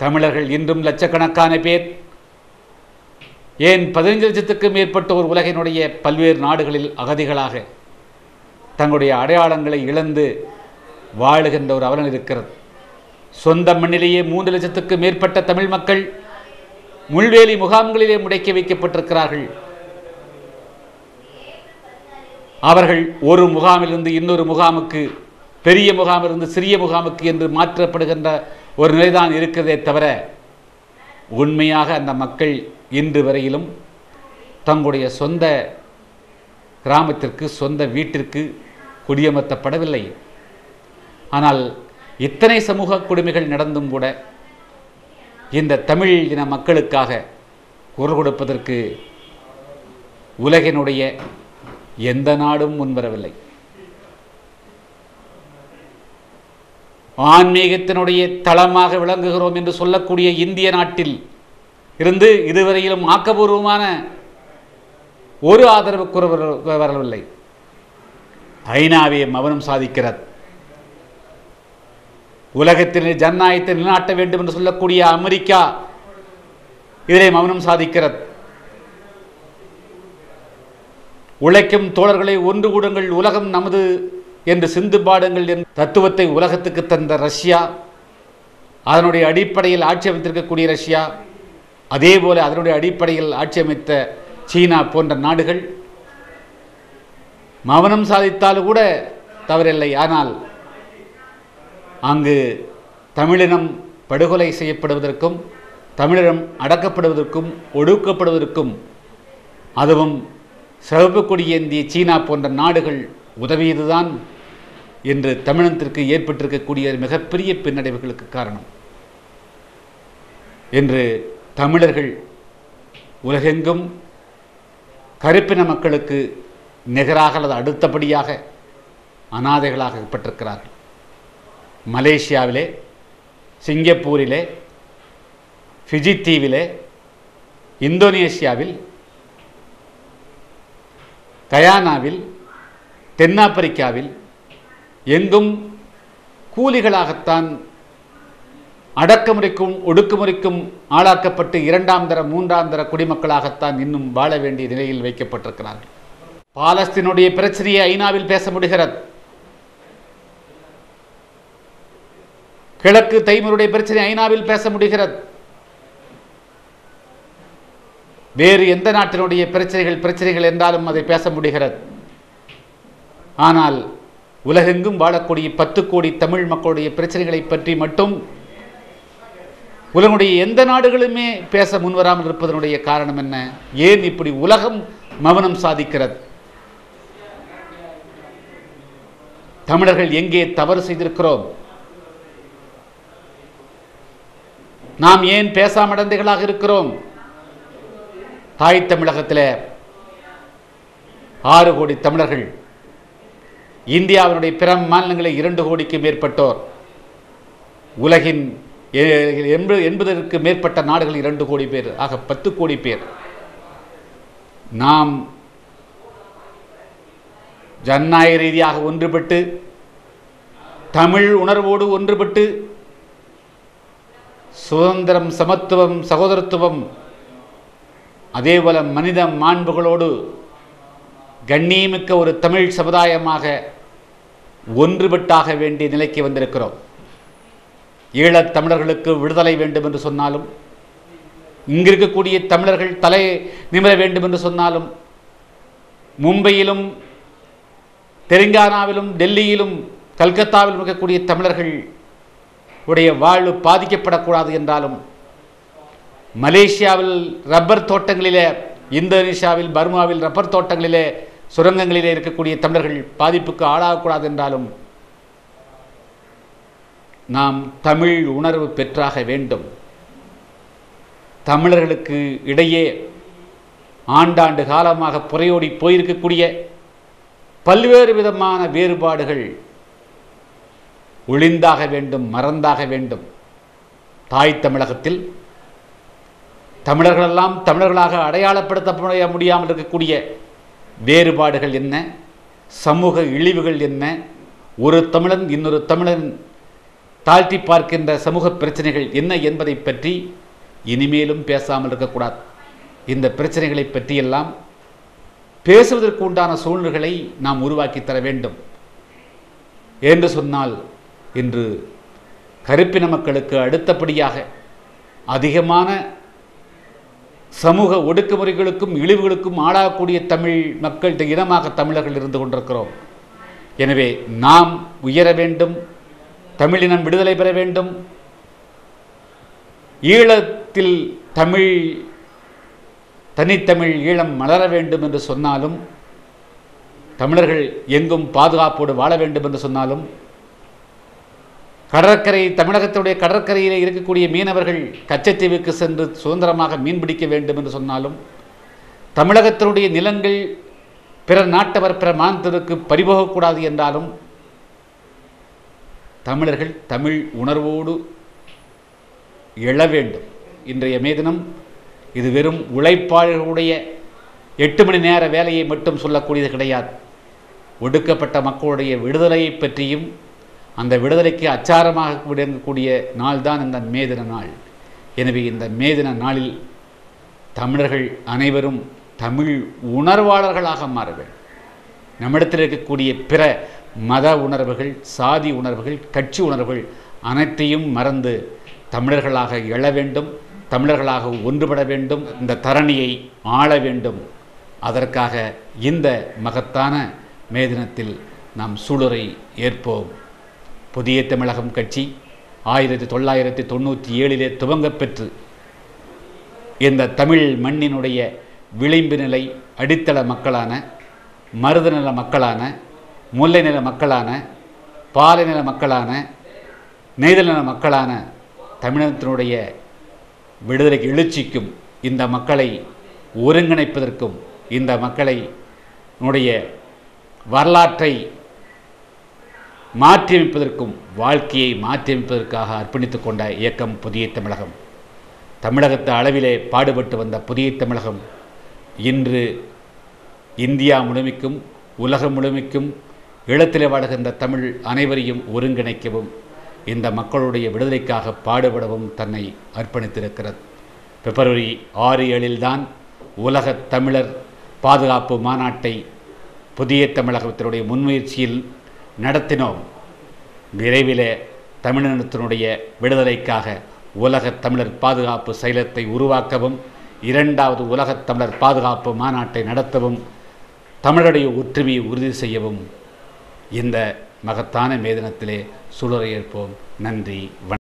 தமிழர்கள் இன்றும் லட்சக்கணக்கான பேர். ஏன் பதினைஞ்சு லட்சத்துக்கும் மேற்பட்டோர் உலகினுடைய பல்வேறு நாடுகளில் அகதிகளாக தங்களுடைய அடையாளங்களை இழந்து வாழுகின்ற ஒரு அவலன் இருக்கிறது. சொந்த மண்ணிலேயே மூன்று லட்சத்துக்கு மேற்பட்ட தமிழ் மக்கள் முள்வேலி முகாம்களிலே முடக்கி வைக்கப்பட்டிருக்கிறார்கள். அவர்கள் ஒரு முகாமிலிருந்து இன்னொரு முகாமுக்கு பெரிய முகாமிலிருந்து சிறிய முகாமுக்கு என்று மாற்றப்படுகின்ற ஒரு நிலைதான் இருக்கிறதே தவிர உண்மையாக அந்த மக்கள் இன்று வரையிலும் தங்களுடைய சொந்த கிராமத்திற்கு சொந்த வீட்டிற்கு குடியமர்த்தப்படவில்லை. ஆனால் இத்தனை சமூக கொடுமைகள் நடந்தும் கூட இந்த தமிழ் இன மக்களுக்காக குரல் கொடுப்பதற்கு உலகினுடைய எந்த நாடும் முன்வரவில்லை ஆன்மீகத்தினுடைய தளமாக விளங்குகிறோம் என்று சொல்லக்கூடிய இந்திய நாட்டில் இருந்து இதுவரையிலும் ஆக்கபூர்வமான ஒரு ஆதரவு குரல் வரவில்லை ஐநாவே மௌனம் சாதிக்கிறது. உலகத்தில் ஜனநாயகத்தை நிலைநாட்ட வேண்டும் என்று சொல்லக்கூடிய அமெரிக்கா இதிலே மௌனம் சாதிக்கிறது. உழைக்கும் தோழர்களை ஒன்று கூடுங்கள். உலகம் நமது என்று சிந்து பாடுங்கள் என்ற தத்துவத்தை உலகத்துக்கு தந்த ரஷ்யா அதனுடைய அடிப்படையில் ஆட்சி அமைத்திருக்கக்கூடிய ரஷ்யா அதே போல அதனுடைய அடிப்படையில் ஆட்சி அமைத்த சீனா போன்ற நாடுகள். மௌனம் சாதித்தாலும் கூட தவறில்லை. ஆனால் அங்கு தமிழினம் படுகொலை செய்யப்படுவதற்கும் தமிழினம் அடக்கப்படுவதற்கும் ஒடுக்கப்படுவதற்கும் அதுவும் சிவப்பு கொடியேந்திய சீனா போன்ற நாடுகள் உதவியதுதான். என்று தமிழகத்திற்கு ஏற்பட்டிருக்கக்கூடிய மிகப்பெரிய பின்னடைவுகளுக்கு காரணம். என்று தமிழர்கள் உலகெங்கும் கருப்பின மக்களுக்கு நிகராக அல்லது அடுத்தபடியாக அனாதைகளாக பட்டிருக்கிறார்கள் மலேசியாவிலே சிங்கப்பூரிலே ஃபிஜி தீவிலே இந்தோனேசியாவில் கயானாவில் தென்னாப்பிரிக்காவில் எங்கும் கூலிகளாகத்தான் அடக்குமுறைக்கும் ஒடுக்குமுறைக்கும் ஆளாக்கப்பட்டு இரண்டாம் தர மூன்றாம் தர குடிமக்களாகத்தான் இன்னும் வாழ வேண்டிய நிலையில் வைக்கப்பட்டிருக்கிறார்கள். பாலஸ்தீனுடைய பிரச்சனையை ஐநாவில் பேச முடிகிறது. கிழக்கு தைமருடைய பிரச்சனை ஐநாவில் பேச முடிகிறது. வேறு எந்த நாட்டினுடைய பிரச்சனைகள் பிரச்சனைகள் என்றாலும் அதை பேச முடிகிறது. ஆனால் உலகெங்கும் வாழக்கூடிய பத்து கோடி தமிழ் மக்களுடைய பிரச்சனைகளை பற்றி மட்டும் உலகனுடைய எந்த நாடுகளுமே பேச முன்வராமல் இருப்பதனுடைய காரணம் என்ன? ஏன் இப்படி உலகம் மௌனம் சாதிக்கிறது? தமிழர்கள் எங்கே தவறு செய்திருக்கிறோம்? நாம் ஏன் பேசாமடந்தைகளாக இருக்கிறோம்? தாய் தமிழகத்தில் ஆறு கோடி தமிழர்கள் இந்தியாவினுடைய பிற மாநிலங்களில் இரண்டு கோடிக்கு மேற்பட்டோர் உலகின் எண்பது எண்பதற்கு மேற்பட்ட நாடுகள் இரண்டு கோடி பேர் ஆக பத்து கோடி பேர். நாம் ஜனநாயக ரீதியாக ஒன்றுபட்டு தமிழ் உணர்வோடு ஒன்றுபட்டு சுதந்திரம் சமத்துவம் சகோதரத்துவம் அதேபோல மனித மாண்புகளோடு கண்ணியமிக்க ஒரு தமிழ் சமுதாயமாக ஒன்றுபட்டாக வேண்டிய நிலைக்கு வந்திருக்கிறோம். ஈழத் தமிழர்களுக்கு விடுதலை வேண்டும் என்று சொன்னாலும் இங்கிருக்கக்கூடிய தமிழர்கள் தலை நிமிர வேண்டும் என்று சொன்னாலும் மும்பையிலும் தெலுங்கானாவிலும் டெல்லியிலும் கல்கத்தாவிலும் இருக்கக்கூடிய தமிழர்கள் உடைய வாழ்வு பாதிக்கப்படக்கூடாது என்றாலும் மலேசியாவில் ரப்பர் தோட்டங்களிலே இந்தோனேஷியாவில் பர்மாவில் ரப்பர் தோட்டங்களிலே சுரங்கங்களிலே இருக்கக்கூடிய தமிழர்கள் பாதிப்புக்கு ஆளாகக்கூடாது என்றாலும் நாம் தமிழ் உணர்வு பெற்றாக வேண்டும். தமிழர்களுக்கு இடையே ஆண்டாண்டு காலமாக புறையோடி போயிருக்கக்கூடிய பல்வேறு விதமான வேறுபாடுகள் ஒளிந்தாக வேண்டும் மறந்தாக வேண்டும். தாய் தமிழகத்தில் தமிழர்களெல்லாம் தமிழர்களாக அடையாளப்படுத்த முடியாமல் இருக்கக்கூடிய வேறுபாடுகள் என்ன? சமூக இழிவுகள் என்ன? ஒரு தமிழன் இன்னொரு தமிழன் தாழ்த்தி பார்க்கின்ற சமூக பிரச்சனைகள் என்ன என்பதை பற்றி இனிமேலும் பேசாமல் இருக்கக்கூடாது. இந்த பிரச்சனைகளை பற்றியெல்லாம் பேசுவதற்கு உண்டான சூழ்நிலைகளை நாம் உருவாக்கி தர வேண்டும். என்று சொன்னால் இன்று கருப்பின மக்களுக்கு அடுத்தபடியாக அதிகமான சமூக ஒடுக்குமுறைகளுக்கும் இழிவுகளுக்கும் ஆளாகக்கூடிய தமிழ் மக்கள் இனமாக தமிழர்கள் இருந்து கொண்டிருக்கிறோம். எனவே நாம் உயர வேண்டும் தமிழினம் விடுதலை பெற வேண்டும். ஈழத்தில் தமிழ் தனித்தமிழ் ஈழம் மலர வேண்டும் என்று சொன்னாலும் தமிழர்கள் எங்கும் பாதுகாப்போடு வாழ வேண்டும் என்று சொன்னாலும் கடற்கரை தமிழகத்துடைய கடற்கரையில் இருக்கக்கூடிய மீனவர்கள் கச்சத்தீவுக்கு சென்று சுதந்திரமாக மீன்பிடிக்க வேண்டும் என்று சொன்னாலும் தமிழகத்தினுடைய நிலங்கள் பிற நாட்டவர் பிற மாநிலத்திற்கு பறிபோகக்கூடாது என்றாலும் தமிழர்கள் தமிழ் உணர்வோடு எழ வேண்டும். இன்றைய மேதினம் இது வெறும் உழைப்பாளர்களுடைய எட்டு மணி நேர வேலையை மட்டும் சொல்லக்கூடியது கிடையாது. ஒடுக்கப்பட்ட மக்களுடைய விடுதலையை பற்றியும் அந்த விடுதலைக்கு அச்சாரமாக விளங்கக்கூடிய நாள் தான் இந்த மேதின நாள். எனவே இந்த மேதின நாளில் தமிழர்கள் அனைவரும் தமிழ் உணர்வாளர்களாக மாற வேண்டும். நம்மிடத்தில் இருக்கக்கூடிய பிற மத உணர்வுகள் சாதி உணர்வுகள் கட்சி உணர்வுகள் அனைத்தையும் மறந்து தமிழர்களாக எழ வேண்டும் தமிழர்களாக ஒன்றுபட வேண்டும் இந்த தரணியை ஆள வேண்டும். அதற்காக இந்த மகத்தான மேதினத்தில் நாம் சூளுரை ஏற்போம். புதிய தமிழகம் கட்சி ஆயிரத்தி தொள்ளாயிரத்தி தொண்ணூற்றி ஏழிலே துவங்கப்பெற்று இந்த தமிழ் மண்ணினுடைய விளிம்பு நிலை அடித்தள மக்களான மருத நில மக்களான முல்லை நில மக்களான பாலை நில மக்களான நெய்தல் நில மக்களான தமிழகத்தினுடைய விடுதலைக்கு எழுச்சிக்கும் இந்த மக்களை ஒருங்கிணைப்பதற்கும் இந்த மக்களை வரலாற்றை மாற்றியமைப்பதற்கும் வாழ்க்கையை மாற்றியமைப்பதற்காக அர்ப்பணித்துக் கொண்ட இயக்கம் புதிய தமிழகம். தமிழகத்து அளவிலே பாடுபட்டு வந்த புதிய தமிழகம். இன்று இந்தியா முழுமைக்கும் உலகம் முழுமைக்கும் ஈழத்திலே வாழ்கின்ற தமிழ் அனைவரையும் ஒருங்கிணைக்கவும் இந்த மக்களுடைய விடுதலைக்காக பாடுபடவும் தன்னை அர்ப்பணித்திருக்கிறது. பிப்ரவரி ஆறு ஏழில்தான் உலக தமிழர் பாதுகாப்பு மாநாட்டை புதிய தமிழகத்தினுடைய முன்முயற்சியில் நடத்தினோம். விரைவிலே தமிழினத்தினுடைய விடுதலைக்காக உலகத் தமிழர் பாதுகாப்பு செயலத்தை உருவாக்கவும் இரண்டாவது உலகத் தமிழர் பாதுகாப்பு மாநாட்டை நடத்தவும் தமிழருடைய ஒற்றுமையை உறுதி செய்யவும் இந்த மகத்தான மேதனத்திலே சூழலை ஏற்போம் நன்றி வணக்கம்.